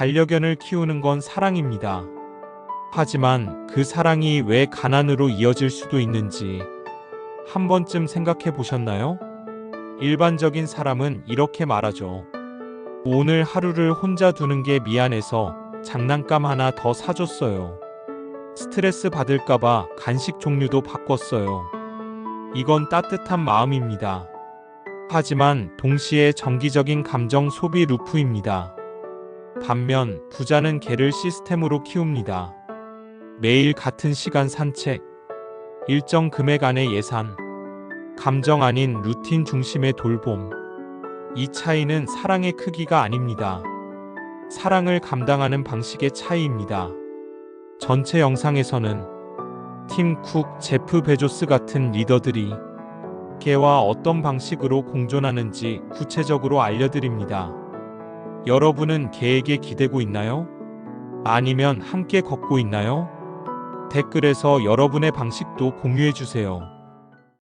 반려견을 키우는 건 사랑입니다. 하지만 그 사랑이 왜 가난으로 이어질 수도 있는지 한 번쯤 생각해 보셨나요? 일반적인 사람은 이렇게 말하죠. 오늘 하루를 혼자 두는 게 미안해서 장난감 하나 더 사줬어요. 스트레스 받을까봐 간식 종류도 바꿨어요. 이건 따뜻한 마음입니다. 하지만 동시에 정기적인 감정 소비 루프입니다. 반면 부자는 개를 시스템으로 키웁니다. 매일 같은 시간 산책, 일정 금액 안의 예산, 감정 아닌 루틴 중심의 돌봄. 이 차이는 사랑의 크기가 아닙니다. 사랑을 감당하는 방식의 차이입니다. 전체 영상에서는 팀 쿡, 제프 베조스 같은 리더들이 개와 어떤 방식으로 공존하는지 구체적으로 알려드립니다. 여러분은 개에게 기대고 있나요? 아니면 함께 걷고 있나요? 댓글에서 여러분의 방식도 공유해 주세요.